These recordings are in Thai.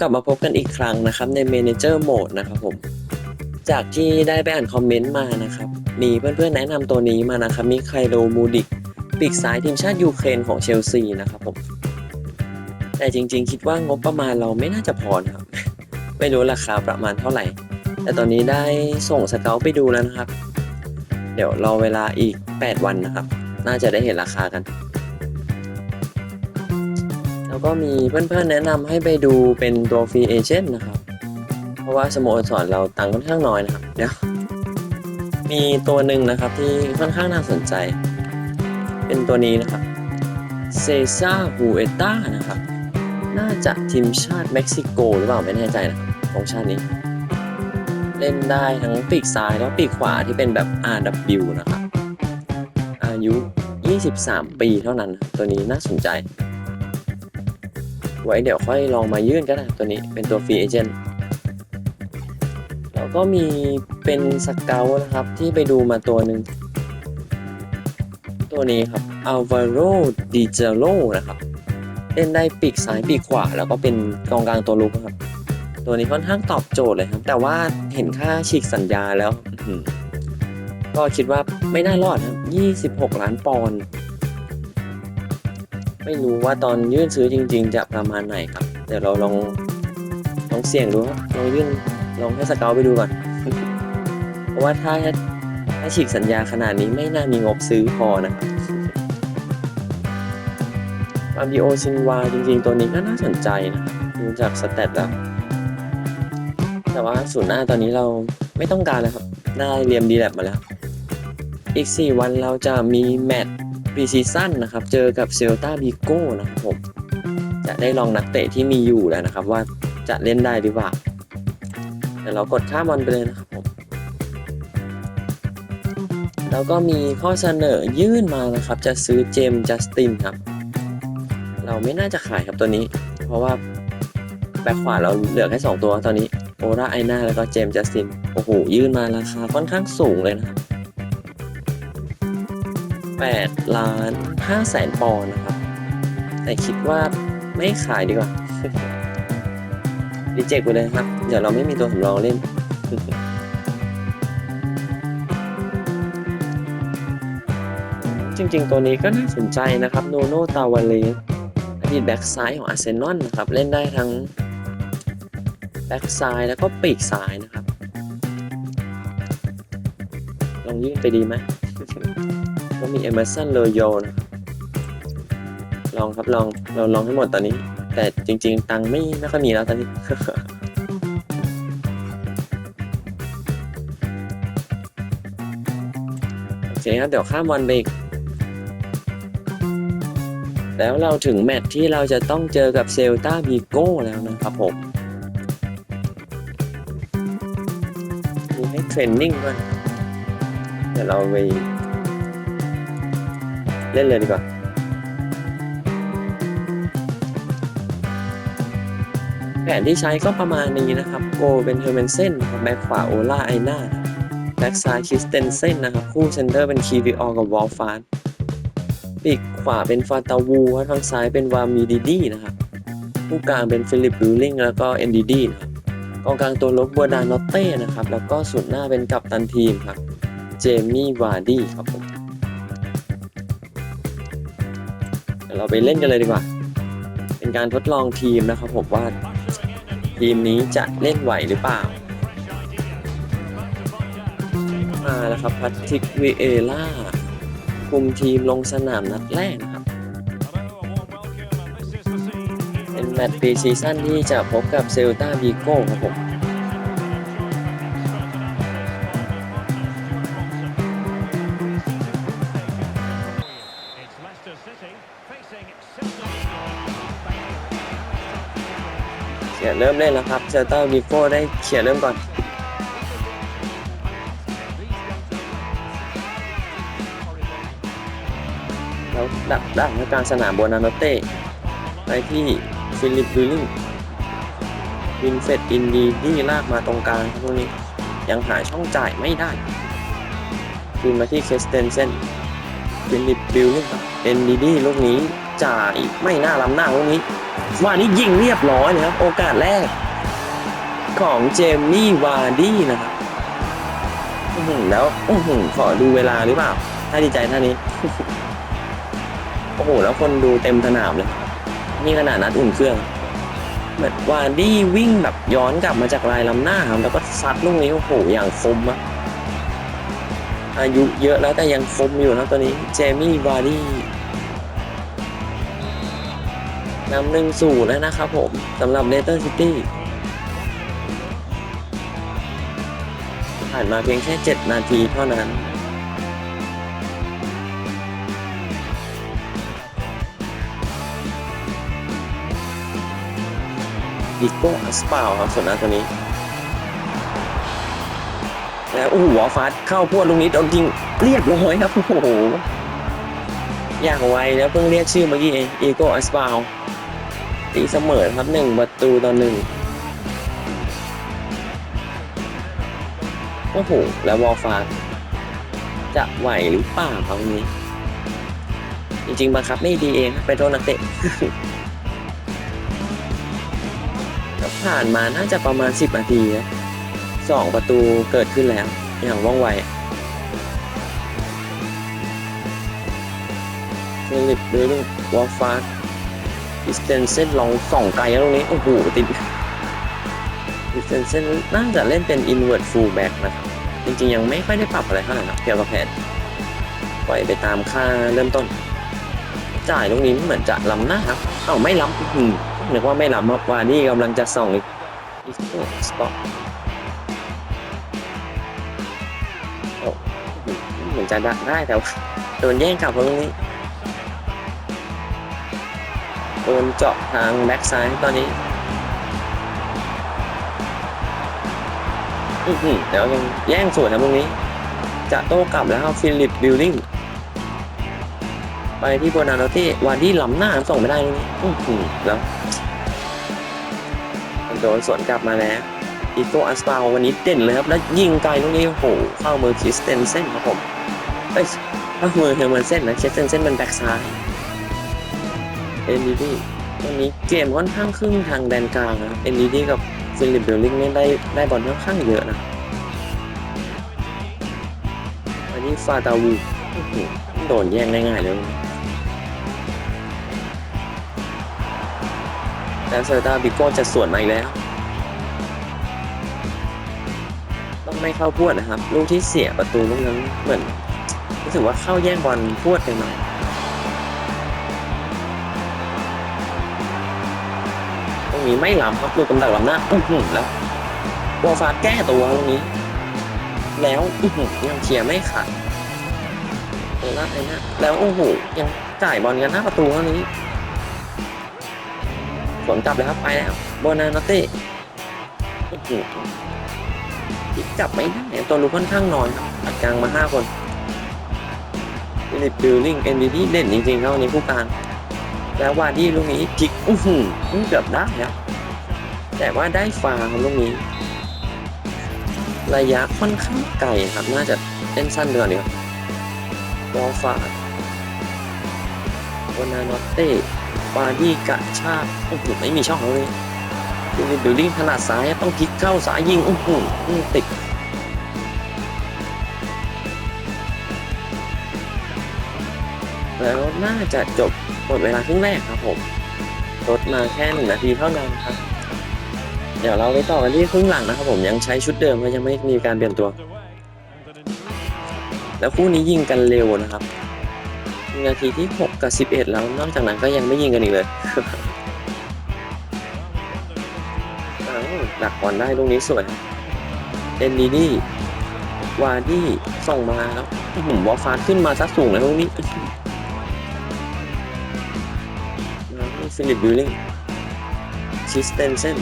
กลับมาพบกันอีกครั้งนะครับใน Manager Mode นะครับผมจากที่ได้ไปอ่านคอมเมนต์มานะครับ มีเพื่อนๆแนะนำตัวนี้มานะครับ มีไคโรมูดิกปีกซ้ายทีมชาติยูเครนของเชลซีนะครับผมแต่จริงๆ คิดว่างบประมาณเราไม่น่าจะพอนะครับ ไม่รู้ราคาประมาณเท่าไหร่ แต่ตอนนี้ได้ส่งสเกลไปดูแล้วนะครับ เดี๋ยวรอเวลาอีก 8 วันนะครับ น่าจะได้เห็นราคากัน แล้วก็มีเพื่อนๆแนะนำให้ไปดูเป็นตัวฟรีเอเจนต์นะครับ เพราะว่าสโมสรเราตังค์ค่อนข้างน้อยนะครับเดี๋ยวมีตัวหนึ่งนะครับที่ค่อนข้างน่าสนใจ เป็นตัวนี้นะครับเซซ่าฮูเอต้านะครับ น่าจะทีมชาติเม็กซิโกหรือเปล่าไม่แน่ใจนะของชาตินี้ เล่นได้ทั้งปีกซ้ายแล้วปีกขวาที่เป็นแบบ RW นะครับ อายุ 23 ปีเท่านั้น ตัวนี้น่าสนใจ ไว้เดี๋ยวค่อยลองมายื่นก็ได้ตัวนี้เป็นตัวฟรีเอเจนต์แล้วก็มีเป็นสเกลนะครับที่ไปดูมาตัวหนึ่งตัวนี้ครับ Alvaro Di g i r o นะครับเล่นได้ปีกซ้ายปีกขวา แล้วก็เป็นกองกลางตัวลุกครับ ตัวนี้ค่อนข้างตอบโจทย์เลยครับ แต่ว่าเห็นค่าฉีกสัญญาแล้ว ก็คิดว่าไม่น่ารอดครับ 26 ล้านปอนด์ ไม่รู้ว่าตอนยื่นซื้อจริง ๆ จะประมาณไหนครับ เดี๋ยวเราลองลองเสี่ยงดูครับลองยื่นลองให้สเกลไปดูก่อน เพราะว่าถ้าถ้าฉีกสัญญาขนาดนี้ไม่น่ามีงบซื้อพอนะครับิโอซินวาจริง ๆ ตัวนี้ก็น่าสนใจนะดูจากสเตตแล้ว แต่ว่าศูนย์หน้าตอนนี้เราไม่ต้องการแล้วครับ ได้เรียมดีแลบมาแล้ว อีก 4 วันเราจะมีแมตช์ พรีซีซั่นนะครับ เจอกับเซลตาบิโก้นะครับผม จะได้ลองนักเตะที่มีอยู่แล้วนะครับ ว่าจะเล่นได้หรือเปล่าเดี๋ยวเรากดข้ามบอลไปเลยนะครับผม แล้วก็มีข้อเสนอยื่นมานะครับ จะซื้อเจมจัสตินครับ เราไม่น่าจะขายครับตัวนี้ เพราะว่าแบ็คขวาเราเหลือแค่2ตัวตอนนี้โอราไอนาแล้วก็เจมจัสติน โอ้โห ยื่นมาราคาค่อนข้างสูงเลยนะครับ 8ล้าน5แสนปอนด์นะครับ แต่คิดว่าไม่ขายดีกว่ารีเจ็คไปเลยครับ เดี๋ยวเราไม่มีตัวสำรองเล่น จริงๆ ตัวนี้ก็น่าสนใจนะครับ โนโนตาวาเลสอดีตแบ็กซ้ายของอาร์เซนอลนะครับ เล่นได้ทั้งแบ็กซ้ายแล้วก็ปีกซ้ายนะครับ ลองยื่นไปดีไหม ก็มีเอเมอร์สันโยนะครับลองครับลองเราลองให้หมดตอนนี้ แต่จริง ๆ ตังไม่ไม่ค่อยมีแล้วตอนนี้ โอเคครับ เดี๋ยวข้ามวันไปอีก แล้วเราถึงแมตช์ที่เราจะต้องเจอกับเซลตาบีโก้แล้วนะครับผมมีให้เทรนนิ่งด้วยเดี๋ยวเราไป เล่นเลยดีกว่าแผนที่ใช้ก็ประมาณนี้นะครับ โกเป็นเฮอร์เมนเซนนแบ็คขวาโอล่าไอนาแบ็คซ้ายคิสเตนเซนนะครับ คู่เซนเตอร์เป็นคีวิออกับวอลฟาร์ปีกขวาเป็นฟาตาวูครับทางซ้ายเป็นวามีดีดีนะครับผู้กลางเป็นฟิลิปบิลลิงแล้วก็เอ็นดีดีนะครับกองกลางตัวลบบัวดานอตเต้นะครับ แล้วก็สุดหน้าเป็นกัปตันทีมครับ เจมี่วาร์ดี้ครับผม เราไปเล่นกันเลยดีกว่า เป็นการทดลองทีมนะครับผมว่าทีมนี้จะเล่นไหวหรือเปล่า มาแล้วครับพัตติกวีเอล่าคุมทีมลงสนามนัดแรกนะครับ เป็นแมตช์ปีซีซั่นที่จะพบกับเซลตาบีโก้ครับผม เริ่มเล่นแล้วครับเซลตาบีโก้ได้เขียเริ่มก่อนแล้วดักดักในกลางสนามโบนาโนเต้ไปที่ฟิลิปวิลลิงวินเฟดอินดีที่ลากมาตรงกลางครับตรงนี้ยังหาช่องจ่ายไม่ได้คืนมาที่เคสเตนเซนฟิลิปบิลลิงครับเอ็นดีดีลูกนี้จ่ายไม่น่าล้ำหน้าลูกนี้ ว่านี่ยิงเรียบร้อยเลยครับ โอกาสแรก ของเจมมี่วาร์ดี้นะครับอือหือแล้วอือหือขอดูเวลาหรือเปล่า ถ้าดีใจท่านี้ โอ้โห แล้วคนดูเต็มสนามเลย นี่ขนาดนัดอุ่นเครื่องเหมือนวาร์ดี้วิ่งแบบย้อนกลับมาจากลายล้ำหน้าครับแล้วก็ซัดลูกนี้ โอ้โห อย่างคมอะอายุเยอะแล้วแต่ยังคมอยู่นะตัวนี้ เจมี่วาร์ดี้ นำหนึ่งศูนย์แล้วนะครับผมสำหรับเลสเตอร์ซิตี้ผ่านมาเพียงแค่ 7 นาทีเท่านั้นดิโก้อัสเปาครับส่วนหน้าตัวนี้ แล้วโอ้โหวอฟัสเข้าพวดลูกนี้โดนยิงเรียบร้อยครับ โอ้โหอย่างไวแล้วเพิ่งเรียกชื่อเมื่อกี้เองอีโก้อัสเปา ตีเสมอครับหนึ่งประตูต่อหนึ่งโอ้โห แล้ววอลฟัสจะไหวหรือเปล่าครับนี้ จริงๆบังคับไม่ดีเองไปโทษนักเตะผ่านมาน่าจะประมาณ 10นาทีสองประตูเกิดขึ้นแล้ว อย่างว่องไวเลิปเดอร์ลิงวอลฟาร์ อิสเตนเซนลองส่องไกลแล้วตรงนี้ โอ้โห ติดอิสเตนเซนน่าจะเล่นเป็นอินเว r ร์ f ฟูลแบ็กนะครับ จริงๆ ยังไม่ค่อยได้ปรับอะไรเท่าไหร่ครับเกี่ยวกับแผนปล่อยไปตามค่าเริ่มต้น จ่ายลูกนี้เหมือนจะล้ำหน้าครับเอ้าไม่ล้ำอื้อหือนึกว่าไม่ล้ำครับวานี่กำลังจะส่องอีกอีกสปอตโอ้อื้อหือเหมือนจะได้ได้แต่ว่าโดนแย่งกลับตรงนี้ โดนเจาะทางแบ็กซ้ายตอนนี้อือหือแล้วยังแย่งสวนครับตรงนี้ จะโต้กลับแล้วครับฟิลิปบิลลิงไปที่โบนาโนตี้วาดี้ล้ำหน้าส่งไม่ได้ตรงนี้อือหือแล้วโดนสวนกลับมาแล้วอีโกอัสปาวันนี้เด่นเลยครับ แล้วยิงไกลตรงนี้โอ้โหเข้ามือคริสเตนเซนครับผมเอ้ยเข้ามือเฮอร์เมนเซนนะคริสเตนเซนมันแบ็กซ้าย เอ็นดีดีวันนี้เกมค่อนข้างครึ่งทางแดนกลางนะเอ็นดีดีกับฟิลิปเบลลิงนี่ได้ได้บอลค่อนข้างเยอะนะอันนี้ฟาตาวูอื้อหือโดนแย่งได้ง่ายเลยแล้วเซอร์ตาบิโก้จะสวนมาอีกแล้ว ต้องไม่เข้าพวดนะครับ ลูกที่เสียประตูลูกนั้นเหมือนรู้สึกว่าเข้าแย่งบอลพวดไปหน่อย นี้ไม่ล้ำครับลูกกำลังล้ำหน้าอื้อหือแล้ววอลฟาดแก้ตัวตรงนี้ แล้วอื้อหือยังเคลียร์ไม่ขาดโอ้ละไอ้นะแล้วโอ้โหยังจ่ายบอลกันหน้าประตูเท่านี้สวนกลับเลยครับไปแล้วโบนาโนเต้อื้อหือจับไม่ได้ตัวรู้ค่อนข้างน้อยครับตัดกลางมาห้าคนฟิลิปบิลลิงเอ็นบีดีเด่นจริงๆครับวันนี้ผู้กลาง แล้ววาดี้ลูกนี้พลิกอื้อหือเกือบได้ครับแต่ว่าได้ฟาวล์ลูกนี้ ระยะค่อนข้างไกลครับ น่าจะเล่นสั้นเดือนดีกว่าบอลฟาดโบนาโนเต้บาดี้กะชากโอ้โหไม่มีช่องเลยดูดิบิลลิงขนาดซ้ายต้องพลิกเข้าซ้ายยิงโอ้โหอื้อติดแล้วน่าจะจบ หมดเวลาครึ่งแรกครับผมลดมาแค่หนึ่งนาทีเท่านั้นครับ เดี๋ยวเราไปต่อกันที่ครึ่งหลังนะครับผมยังใช้ชุดเดิมก็ยังไม่มีการเปลี่ยนตัว แล้วคู่นี้ยิงกันเร็วนะครับนาทีที่ 6 กับ 11 แล้วนอกจากนั้นก็ยังไม่ยิงกันอีกเลยอ้าวดักบอลได้ลูกนี้สวยเอ็นดีดีวาดี้ส่งมาแล้วหือวอลฟาดขึ้นมาซัดสูงเลยลูกนี้ ฟิลิปบิลลิงชิสเตนเซน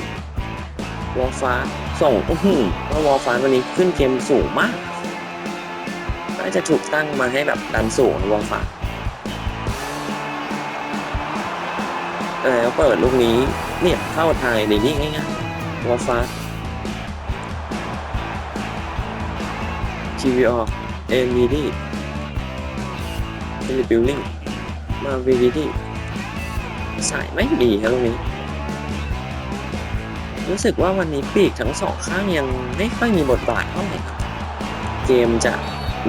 วอลฟาส่งอื้อหือว่าวอลฟาวันนี้ขึ้นเกมสูงมากน่าจะถูกตั้งมาให้แบบดันสูงวอลฟาแล้วเปิดลูกนี้เนี่ยเข้าทางดีนี่ง่ายๆวอลฟาสทีวีออเอ็นวีดีฟิลิปบิลลิงมาวีวีดี สายไม่ดีครับตรงนี้ รู้สึกว่าวันนี้ปีกทั้งสองข้างยังไม่ค่อยมีบทบาทเท่าไหร่ครับเกมจะ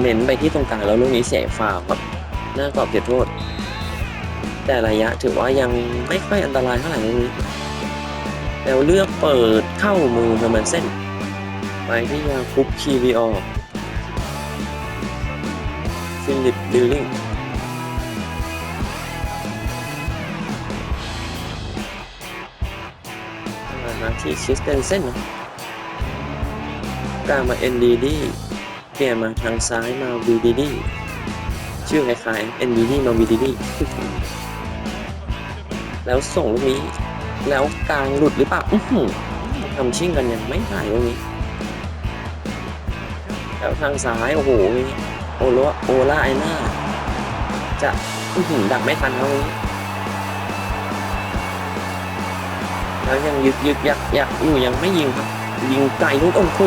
เน้นไปที่ตรงกลางแล้วลูกนี้เสียฟาวครับหน้ากรอบเขตโทษ แต่ระยะถือว่ายังไม่ค่อยอันตรายเท่าไหร่ลูกนี้แล้วเลือกเปิดเข้ามือเฮอร์แมันเส้นไปที่ยาคุปคีวีออฟิลิปดิลลิง ที่ชิสเตนเส้นนะกลางมา NDD เปลี่ยนมาทางซ้ายมา VDD ชื่อคล้ายๆ NDD มา VDD แล้วส่งลูกนี้ แล้วกลางหลุดหรือเปล่าอือหือทำชิ่งกันยังไม่หายตรงนี้ แล้วทางซ้ายโอ้โหโอโลโอล่าไอหน่าจะอือหือดักไม่ทันตรงนี้ แล้วยังยึกยึกยักยักอยู่ยังไม่ยิงครับ ยิงไกลลูกโอ้โห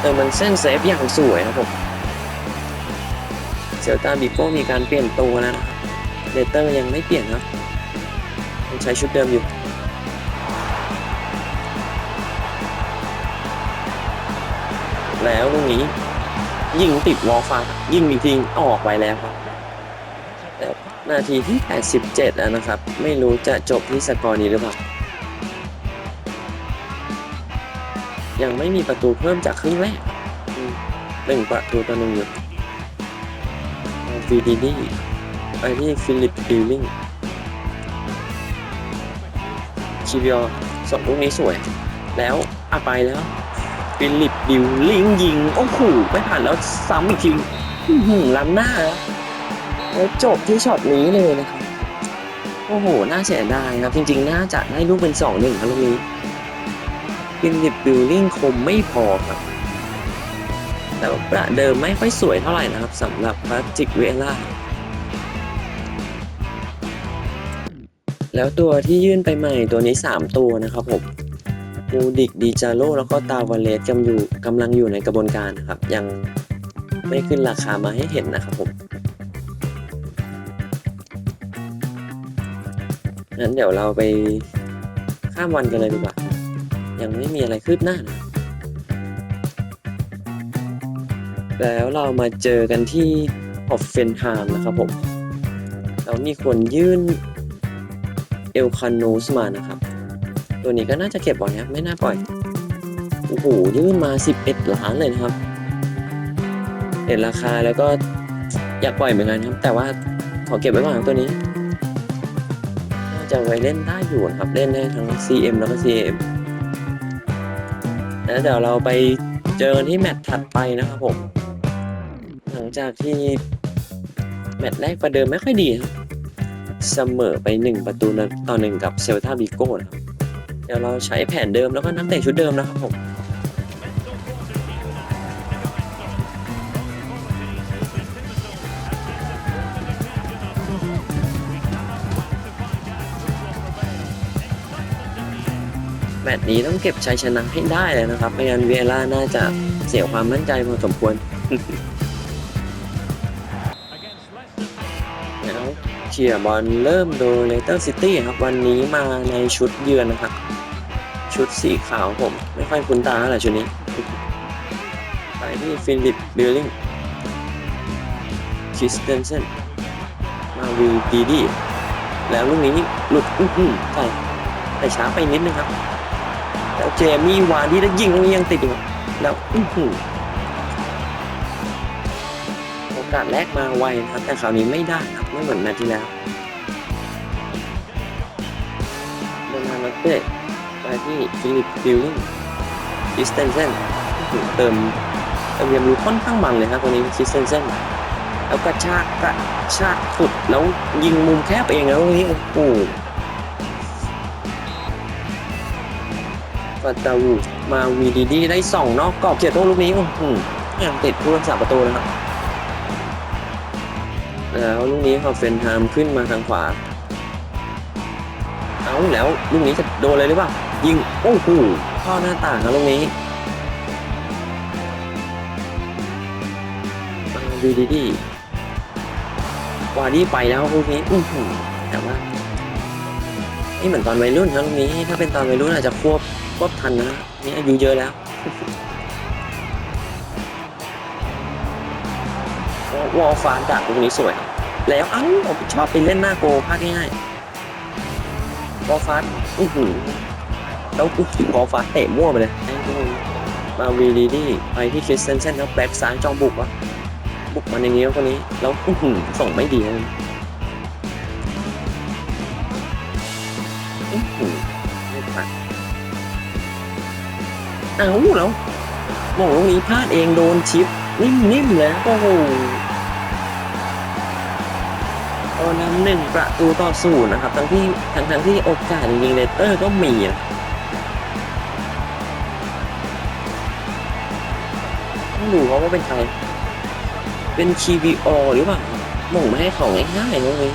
เออมันเส้นเซฟอย่างสวยครับผมเซลตาบิโก้มีการเปลี่ยนตัวแล้วนะครับเดเตอร์ยังไม่เปลี่ยนครับยังใช้ชุดเดิมอยู่แล้วตรงนี้ ยิงติดวอลฟ้ายิงอีกทีออกไปแล้วครับนาทีที่ 87 แล้วนะครับ ไม่รู้จะจบที่สกอร์นี้หรือเปล่า ยังไม่มีประตูเพิ่มจากครึ่งแรกอืมหนึ่งประตูต่อหนึ่งอยู่วีดีดีไปที่ฟิลิปดิลลิงชิวิอส่งลูกนี้สวย แล้วอะไปแล้ว ฟิลิปดิวลิงยิง โอ้โหไม่ผ่านแล้วซ้ำอีกทีอื้อหือล้ำหน้าแล้วแล้วจบที่ช็อตนี้เลยนะครับ โอ้โห น่าเสียดายครับ จริงๆ น่าจะได้ลูกเป็นสองหนึ่งครับลูกนี้ ฟิลิปบิลลิงคมไม่พอครับ แต่ว่าประเดิมไม่ค่อยสวยเท่าไหร่นะครับสำหรับพาจิกเวล่าแล้วตัวที่ยื่นไปใหม่ตัวนี้ 3 ตัวนะครับผมมูดิกดีจาโลแล้วก็ตาวาเลสกำอยู่กำลังอยู่ในกระบวนการนะครับ ยังไม่ขึ้นราคามาให้เห็นนะครับผมงั้นเดี๋ยวเราไปข้ามวันกันเลยดีกว่า ยังไม่มีอะไรคืบหน้านะแล้วเรามาเจอกันที่ฮอฟเฟนไฮม์นะครับผม แล้วมีคนยื่นเอลคานูสมานะครับ ตัวนี้ก็น่าจะเก็บไว้ครับไม่น่าปล่อย โอ้โห ยื่นมา 11 ล้านเลยนะครับเห็นราคาแล้วก็อยากปล่อยเหมือนกันครับ แต่ว่าขอเก็บไว้ก่อนตัวนี้ น่าจะไว้เล่นได้อยู่นะครับ เล่นได้ทั้ง CM แล้วก็ CM แล้วเดี๋ยวเราไปเจอที่แมตช์ถัดไปนะครับผม หลังจากที่แมตช์แรกประเดิมไม่ค่อยดีครับเสมอไป 1 ประตูต่อหนึ่งกับเซลตาบิโก้นะครับ เดี๋ยวเราใช้แผนเดิมแล้วก็นักเตะชุดเดิมนะครับผม แมตช์นี้ต้องเก็บชัยชนะให้ได้เลยนะครับไม่งั้นเวล่าน่าจะเสียความมั่นใจพอสมควรแล้วเชียร์บอลเริ่มโดยเลสเตอร์ซิตี้ครับวันนี้มาในชุดเยือนนะครับ ชุดสีขาวผม ไม่ค่อยคุ้นตาเท่าไหร่ชุดนี้ ไปที่ฟิลิปบิลลิงคริสเตนเซนมาวีดีดีแล้วลูกนี้หลุดอื้อหือใช่แต่ช้าไปนิดนึงครับ แล้วเจมี่วาร์ดี้แล้วยิงลูกนี้ยังติดอยู่แล้วอื้อหือโอกาสแรกมาไวนะครับ แต่คราวนี้ไม่ได้ครับไม่เหมือนนาทีแล้วโดนานัตเต้ไปที่ฟิลิปบิลลิงคิสเตนเซนเติมเติมเรียนรู้ค่อนข้างมันเลยครับตัวนี้คิสเตนเซนแล้วกระชากกระชากสุดแล้วยิงมุมแคบเองแล้วตรงนี้โอ้โห ฟาตาวูมาวีดีดีได้สองนอกกรอบเขียดโทษลูกนี้อ้โหยังติดผู้รักษาประตูนะครับแล้วลูกนี้ฮอฟเฟนไฮม์ขึ้นมาทางขวา เอาแล้วลูกนี้จะโดนเลยหรือเปล่า ยิง โอ้โหเข้าหน้าต่างครับลูกนี้มาวีดีดีวาดี้ไปแล้วลูกนี้อื้อหือแต่ว่านี่เหมือนตอนวัยรุ่นครับลูกนี้ ถ้าเป็นตอนวัยรุ่นอาจจะควบ ก็ทันนะนี่อายุเยอะแล้ววอลฟานดักตรงนี้สวยครับแล้วเอ้าผมชอบไปเล่นหน้าโกพลาดง่ายๆวอลฟานอื้อหือแล้วอื้อหือวอลฟานเตะมั่วไปเลยไอ้พวกมาวีดีดี้ไปที่คริสเซนเซนแล้วแบ็กซ้ายจอมบุกวะบุกมันอย่างงี้วคนนี้แล้วอื้อหือส่งไม่ดีเลย เอ้าแล้วมองตรงนี้พลาดเองโดนชิป นิ่มๆเลยโอ้โหตอนนั้นหนึ่งประตูต่อศูนย์นะครับ ทั้งที่ทั้งทั้งที่โอกาสจริงๆเลเตอร์ก็มีนะต้องดูเขาว่าเป็นใคร เป็น KVO หรือเปล่าหม่งไม่ให้ของง่ายๆเลย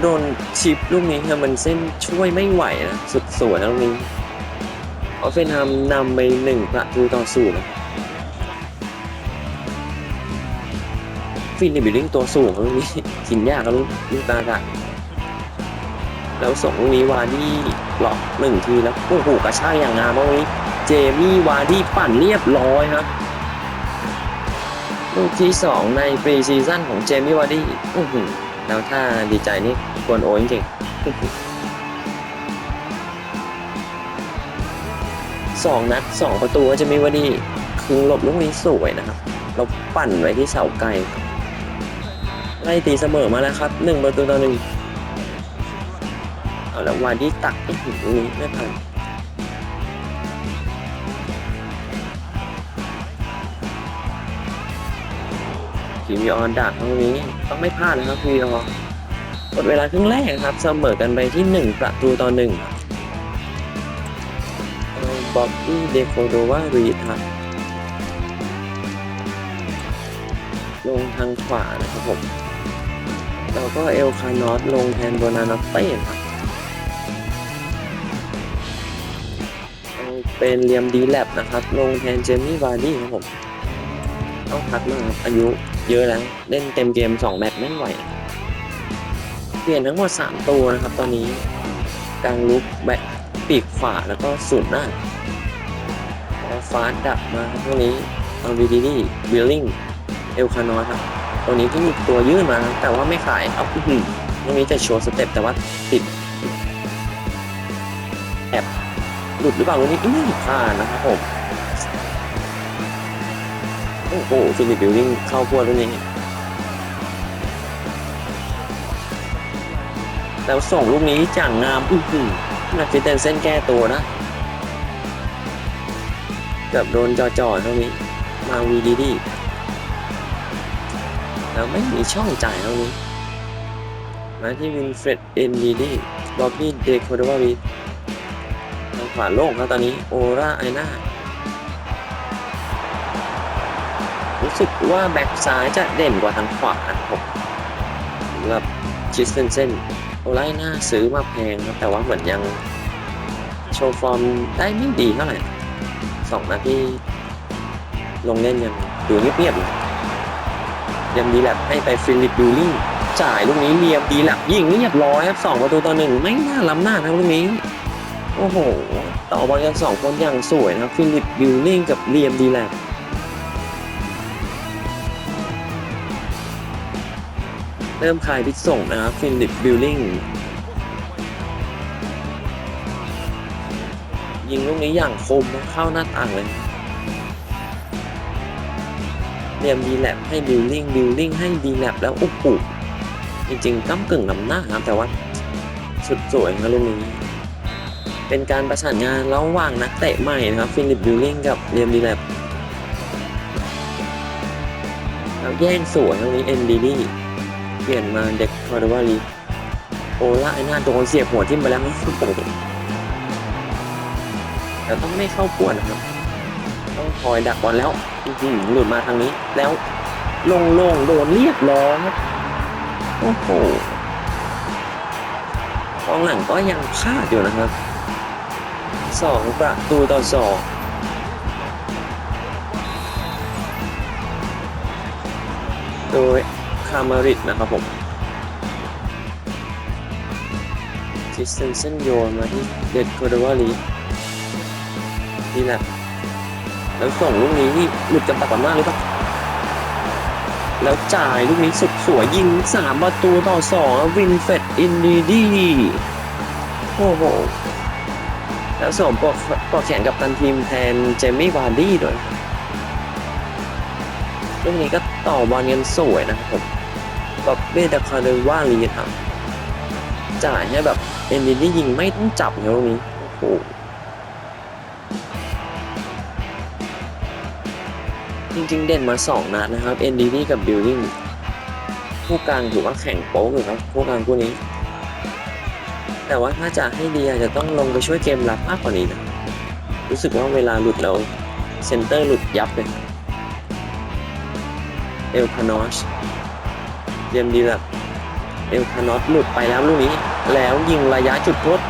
โดนชิปลูกนี้เฮอร์มันเส้นช่วยไม่ไหวนะ สุดสวยนะลูกนี้ออฟเฟนฮัมนำไปหนึ่งประตูต่อศูนย์ฟินในบิลลิ่งตัวสูงลูกนี้กินยากครับลูกลูกตากะแล้วส่งลูกนี้วาดี้หลอกหนึ่งทีแล้วโอ้โหกระชากอย่างงามลูกนี้ เจมี่วาดี้ปั่นเรียบร้อยครับลูกที่สองในปรีซีซั่นของเจมี่วาดี้อื้อหือ แล้วถ้าดีใจนี่ควรโอ้จริงๆสองนัดสองประตูก็จะมีวันนี้คือหลบลูกนี้สวยนะครับ เราปั่นไว้ที่เสาไกลไล่ตีเสมอมาแล้วครับหนึ่งประตูต่อหนึ่งเอาล้ววาดี้ตักอื้อหือลูกนี้ไม่ทัน พีวีออนดักตรงนี้ต้องไม่พลาดนะครับพีวีออนหมดเวลาครึ่งแรกครับเสมอกันไปที่หนึ่งประตูต่อหนึ่งบ๊อบบี้เดโคโดวารีดครับลงทางขวานะครับผมแล้วก็เอลคานอสลงแทนโบนานอตเต้ครับเอาเป็นเลียมดีแลบนะครับ ลงแทนเจมี่วาร์ดี้ครับผม ต้องพักมากครับอายุ เยอะแล้วเล่นเต็มเกม 2 แมตช์ไม่ไหว เปลี่ยนทั้งหมด 3 ตัวนะครับตอนนี้กลางลุกแบ็คปีกขวาแล้วก็สุดหน้าฟ้าดับมาครับตรงนี้เอาวีดีดีบิลลิงเอลคานอครับตัวนี้ที่มีตัวยื่นมา แต่ว่าไม่ขายเอาอื้อหือตรงนี้จะโชว์สเต็ปแต่ว่าติดแอบหลุดหรือเปล่าตรงนี้อื้อผ่านนะครับผม โอ้โหฟิลิปบิลลิงเข้าพวดตรงนี้แล้วส่งลูกนี้จ่างงามอื้อหือนักฟิตเตนเส้นแก้ตัวนะเกือบโดนจ่อๆเท่านี้ มาวีดีดีแล้วไม่มีช่องจ่ายเท่านี้ มาที่วินเฟรดเอ็นดีดีบอบบี้เดโคเดวารีทางขวาโล่งครับตอนนี้โอราไอนา รู้สึกว่าแบ็กซ้ายจะเด่นกว่าทางขวาครับสำหรับคิสเซนเซนโอไอนาซื้อมาแพงครับแต่ว่าเหมือนยังโชว์ฟอร์มได้ไม่ดีเท่าไหร่สองนัดที่ลงเล่นยังดูเงียบๆอยู่ยังดีแลบให้ไปฟิลิปดูลิ่งจ่ายลูกนี้เรียมดีแลบยิงเรียบร้อยครับสองประตูต่อหนึ่งไม่น่าล้ำหน้านะลูกนี้ โอ้โห ต่อบอลกันสองคนอย่างสวยนะฟิลิปบิลลิงกับเรียมดีแลบ เริ่มคลายพิษส่งนะครับฟิลิปบิลลิงยิงลูกนี้อย่างคมเข้าหน้าต่างเลยเรียมดีแลบให้บิลลิงบิลลิงให้ดีแลบแล้วอ้โหจริงๆก้ากึ่งนำหน้าครับแต่ว่าสุดสวยนะลูกนี้ เป็นการประสานงานระหว่างนักเตะใหม่นะครับฟิลิปบิลลิงกับเรียมดีแลบแล้วแย่งสวยตรงนี้เอ็นดีดี เปลี่ยนมาเด็กคอร์ดวารีโอล่าไอ้หน้าโดนเสียบหัวทิ่มไปแล้วโอ้โหแต่ต้องไม่เข้าป่วนนะครับ ต้องคอยดักบอลแล้วอื้อหือหลุดมาทางนี้ แล้วลงลงโดนเรียบร้อยโอ้โหกองหลังก็ยังพลาดอยู่นะครับสองประตูต่อสองโดย คามาริดนะครับผมทีคิสเซนเซนโยนมาที่เด็ดโคโดวาลีนี่แหละแล้วส่งลูกนี้นี่หลุดกันตักมากหรือเปล่าแล้วจ่ายลูกนี้สุดสวยยิงสามประตูต่อสองวินเฟดอินดีดีโอ้โห แล้วสวมปลอกปลอกแขนกับตันทีมแทนเจมี่วาร์ดี้ด้วยลูกนี้ก็ต่อบอลกันสวยนะครับผม กับเบดาคาเดว่าลีครับจ่ายให้แบบเอ็นดีดียิงไม่ต้องจับนะลูกนี้ โอ้โหจริงๆ เด่นมา 2 นัดนะครับ NDD กับ Building คู่กลางถือว่าแข่งโป๊กอยู่ครับคู่กลางคู่นี้ แต่ว่าถ้าจะให้ดีอาจจะต้องลงไปช่วยเกมรับมากกว่านี้นะ รู้สึกว่าเวลาหลุดแล้วเซนเตอร์หลุดยับเลยเอลพานอส เยี่ยมดีแบบเอลพานอสหลุดไปแล้วลูกนี้ แล้วยิงระยะจุดโทษ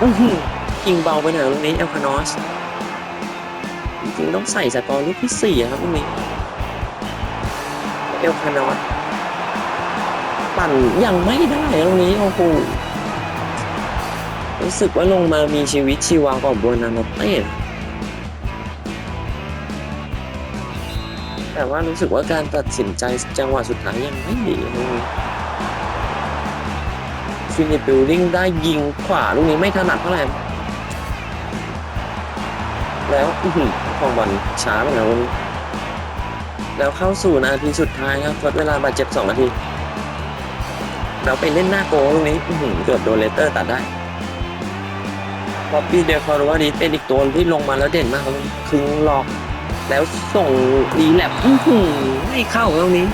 ยิงเบาไปหน่อยลูกนี้เอลพานอสจริงต้องใส่สกอร์ลูกที่สี่อะครับลูกนี้เอลคานอสปั่นยังไม่ได้ตรงนี้โอ้โหรู้สึกว่าลงมามีชีวิตชีวากว่าบัวนานเต้นะแต่ว่ารู้สึกว่าการตัดสินใจจังหวะสุดท้ายยังไม่ดี ฟินิปบิลลิ่งได้ยิงขวาลูกนี้ไม่ถนัดเท่าไหร่แล้วอือหือของบอลช้าไปนะวันนี้แล้วเข้าสู่นาทีสุดท้ายครับทดเวลาบาดเจ็บ2นาที เราไปเล่นหน้าโกลตรงนี้อือหือเกือบโดนเลเตอร์ตัดได้บ๊อบบี้เดคอร์วาดีเป็นอีกตัวที่ลงมาแล้วเด่นมากครับคึงหลอก แล้วส่งดีแลบอื้อหือไม่เข้าตรงนี้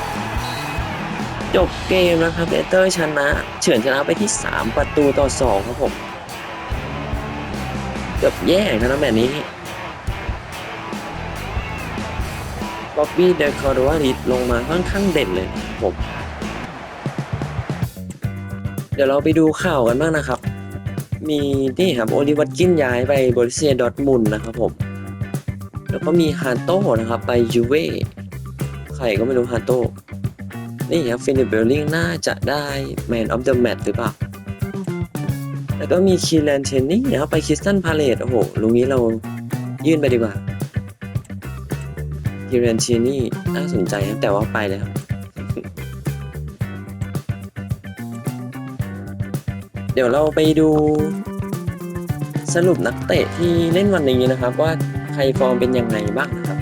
จบเกมนะครับเลสเตอร์ชนะเฉือนชนะไปที่ 3 ประตูต่อ 2 ครับผมเกือบแย่นะแบบนี้บ๊อบบี้เดคอร์วาริสลงมาค่อนข้างเด่นเลยนะครับผมเดี๋ยวเราไปดูข่าวกันบ้างนะครับ มีนี่ครับโอลิวัตกินย้ายไปบริเซียดอทมุนนะครับผม แล้วก็มีฮานโต้นะครับไปยูเว่ใครก็ไม่รู้ฮานโต้ นี่ครับฟินิปเบลลิงน่าจะได้แมนออฟเดอะแมตหรือเปล่า แล้วก็มีคีแลนเชนนี่นะครับไปคิสตันพาเลตโอ้โหลุงนี้เรายื่นไปดีกว่ากิเรนเชีนี่น่าสนใจครับแต่ว่าไปแล้วเดี๋ยวเราไปดูสรุปนักเตะที่เล่นวันนี้นะครับ ว่าใครฟอร์มเป็นยังไงบ้างนะครับ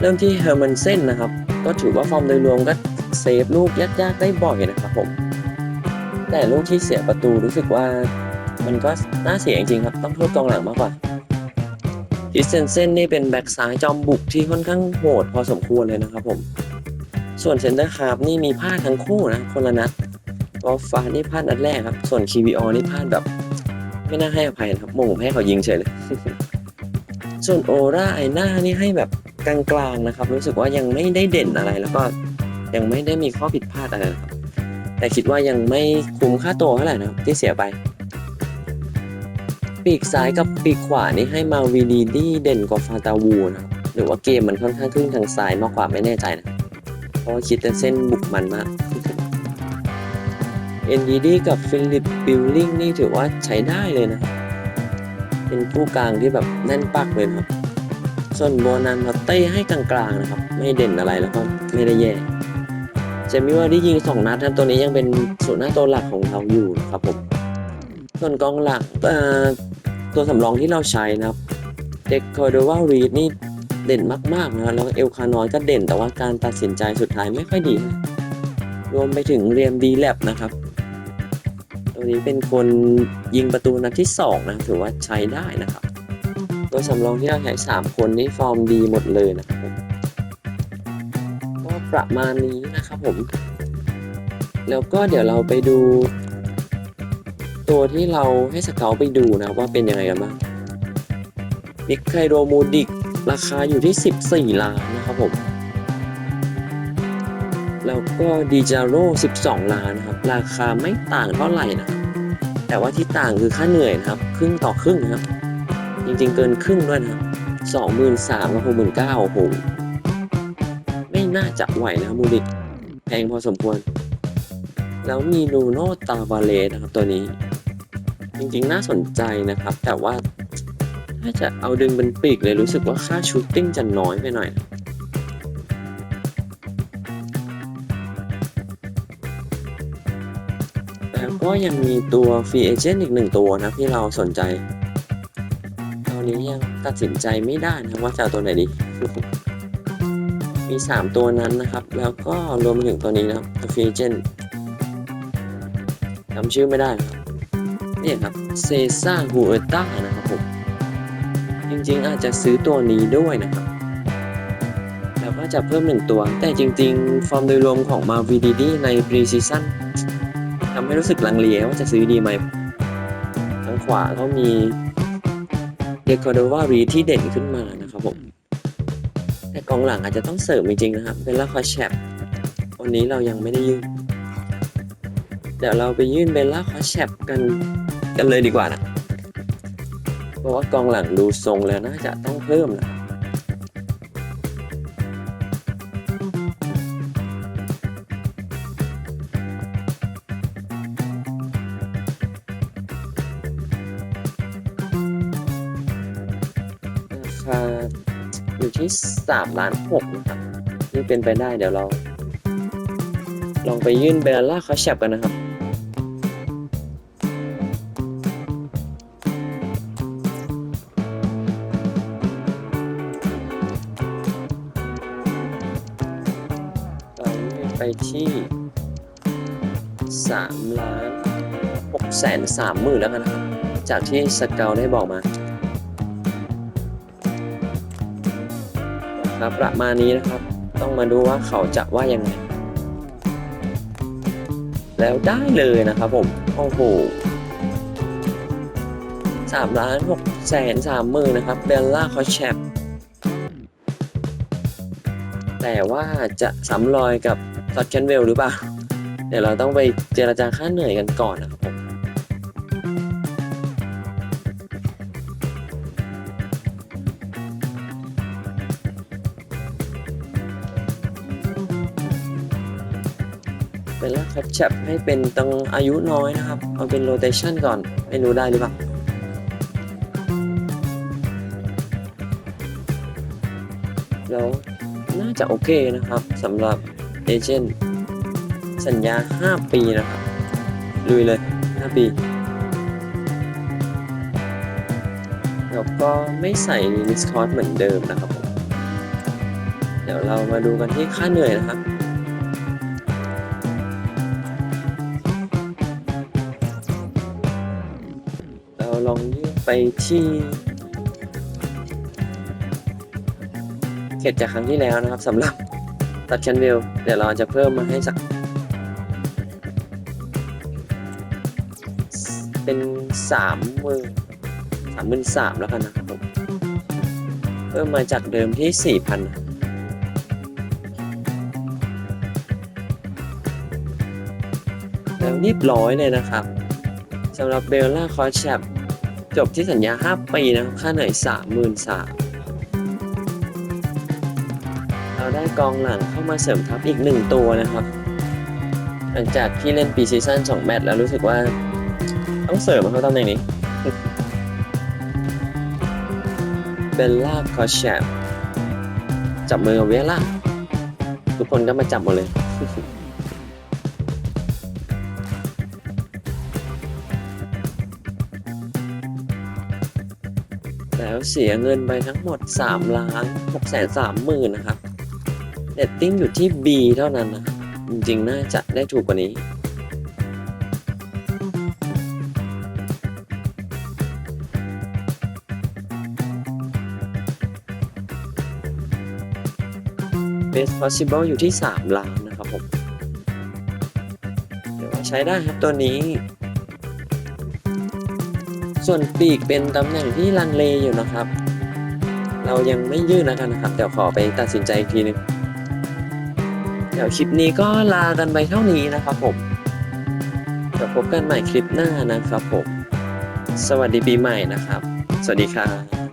เริ่มที่เฮอร์มันเซนนะครับ ก็ถือว่าฟอร์มโดยรวมก็เซฟลูกยากๆได้บ่อยนะครับผม แต่ลูกที่เสียประตูรู้สึกว่ามันก็น่าเสียจริงๆครับ ต้องโทษกองหลังมากกว่าคิสเซนเซนนี่เป็นแบ็กซ้ายจอมบุกที่ค่อนข้างโหดพอสมควรเลยนะครับผม ส่วนเซนเตอร์คาร์ฟนี่มีพลาดทั้งคู่นะคนละนัดกอฟฟ้านี่พลาดนัดแรกครับ ส่วนคีวีออนี่พลาดแบบ ไม่น่าให้อภัยนะครับโมงผมให้เขายิงเฉยเลย ส่วนโอราไอหน้านี่ให้แบบ กลางๆนะครับ รู้สึกว่ายังไม่ได้เด่นอะไร แล้วก็ยังไม่ได้มีข้อผิดพลาดอะไรครับ แต่คิดว่ายังไม่คุ้มค่าตัวเท่าไหร่นะครับที่เสียไป ปีกซ้ายกับปีกขวานี่ให้มาวีดีดีเด่นกว่าฟาตาวูนะครับหรือว่าเกมมันค่อนข้างครึ่งทางซ้ายมากกว่าไม่แน่ใจนะเพราะว่าคิดแต่เส้นบุกมันมากเอ็นดีดีกับฟิลิปบิลลิงนี่ถือว่าใช้ได้เลยนะ เป็นผู้กลางที่แบบแน่นปักเลยครับ ส่วนโบนันมาเต้ให้กลางๆนะครับ ไม่เด่นอะไรแล้วก็ไม่ได้แย่เจมี่ว่าที่ยิงสองนัดครับตัวนี้ยังเป็นส่วนหน้าตัวหลักของเราอยู่นะครับผม ส่วนกองหลังตัวสำรองที่เราใช้นะครับเด็กคอร์โดวารีดนี่เด่นมากๆนะครับแล้วเอลคานอยก็เด่นแต่ว่าการตัดสินใจสุดท้ายไม่ค่อยดี รวมไปถึงเรียมดีแลบนะครับ ตัวนี้เป็นคนยิงประตูนัดที่ 2 นะ ถือว่าใช้ได้นะครับ ตัวสำรองที่เราใช้ 3 คนนี้ฟอร์มดีหมดเลยนะครับผมก็ประมาณนี้นะครับผม แล้วก็เดี๋ยวเราไปดู ตัวที่เราให้สเกลไปดูนะว่าเป็นยังไงกันบ้างมิคไคโรโมดิกราคาอยู่ที่ 14 ล้านนะครับผม แล้วก็ดิจาโร่12 ล้านนะครับ ราคาไม่ต่างเท่าไหร่นะ แต่ว่าที่ต่างคือค่าเหนื่อยนะครับ ครึ่งต่อครึ่งนะครับ จริงๆเกินครึ่งด้วยนะครับ23,000กับ69,000โอ้โหไม่น่าจะไหวนะครับมูดิแพงพอสมควร แล้วมีนูโนตาวาเลสนะครับตัวนี้ จริงๆน่าสนใจนะครับ แต่ว่าถ้าจะเอาดึงเป็นปีกเลยรู้สึกว่าค่าชูตติ้งจะน้อยไปหน่อยแล้วก็ยังมีตัวฟรีเอเจนต์อีกหนึ่งตัวนะที่เราสนใจ ตัดสินใจไม่ได้นะว่าจะเอาตัวไหนดี มี 3 ตัวนั้นนะครับ แล้วก็รวมไปถึงตัวนี้นะครับฟีเจนจำชื่อไม่ได้ครับนี่ครับเซซ่าฮูเอต้านะครับผม จริงๆอาจจะซื้อตัวนี้ด้วยนะครับ แล้วก็จะเพิ่มหนึ่งตัว แต่จริงๆ ฟอร์มโดยรวมของมา VDD ใน Pre-Season ทำให้รู้สึกลังเลว่าจะซื้อดีไหม ทางขวาก็มี เดคอร์ดวารีที่เด่นขึ้นมานะครับผม แต่กองหลังอาจจะต้องเสริมจริงๆนะครับเป็นลาคอแชปวันนี้เรายังไม่ได้ยื่น เดี๋ยวเราไปยื่นเบลล่าคอแชปกันกันเลยดีกว่านะเพราะว่ากองหลังดูทรงแล้วน่าจะต้องเพิ่มนะ อยู่ที่3ล้าน6นะครับนี่เป็นไปได้เดี๋ยวเรา ลองไปยื่นเบลล่าคอแชปกันนะครับตอนนี้ไปที่สามล้านหกแสนสามหมื่นแล้วกันนะครับ จากที่สเกลได้บอกมา ครับ ประมาณนี้นะครับ ต้องมาดูว่าเขาจะว่ายังไง แล้วได้เลยนะครับผม โอ้โหสามล้านหกแสนสามหมื่นนะครับเบลล่าคอชแชปแต่ว่าจะซ้ำรอยกับซอตแคนเวลหรือเปล่า เดี๋ยวเราต้องไปเจรจาค่าเหนื่อยกันก่อนนะครับผม เป็นลากคัดแชปให้เป็นตังอายุน้อยนะครับ เอาเป็นโรเตชันก่อน ไม่รู้ได้หรือเปล่าแล้วน่าจะโอเคนะครับสำหรับเอเจนต์สัญญา 5 ปีนะครับลุยเลย 5 ปี แล้วก็ไม่ใส่ลิสคอร์สเหมือนเดิมนะครับผมเดี๋ยวเรามาดูกันที่ค่าเหนื่อยนะครับ ลองยื่นไปที่เขตจากครั้งที่แล้วนะครับสำหรับตัดชันเวลเดี๋ยวเราจะเพิ่มมาให้สัก เป็นสามหมื่นสามหมื่นสามแล้วกันนะครับผมเพิ่มมาจากเดิมที่สี่พันแล้วเรียบร้อยเลยนะครับสำหรับเบลล่าคอร์แชป จบที่สัญญา 5 ปีนะครับค่าเหนื่อย33,000เราได้กองหลังเข้ามาเสริมทัพอีก 1 ตัวนะครับ หลังจากที่เล่นปีซีซั่น2 แมตช์แล้วรู้สึกว่า ต้องเสริมเขาตำแหน่งนี้เบลล่าคอร์แชปจับมือกับเวล่าทุกคนก็มาจับหมดเลย เสียเงินไปทั้งหมด3ล้าน6แสน3หมื่นนะครับเรตติ้งอยู่ที่ B เท่านั้นนะจริงๆ น่าจะได้ถูกกว่านี้ Best possible อยู่ที่ 3 ล้านนะครับผมเดี๋ยวว่าใช้ได้ครับตัวนี้ ส่วนปีกเป็นตำแหน่งที่ลังเลอยู่นะครับ เรายังไม่ยื่นแล้วกันนะครับ เดี๋ยวขอไปตัดสินใจอีกทีนึงเดี๋ยวคลิปนี้ก็ลากันไปเท่านี้นะครับผมเดี๋ยวพบกันใหม่คลิปหน้านะครับผม สวัสดีปีใหม่นะครับ สวัสดีครับ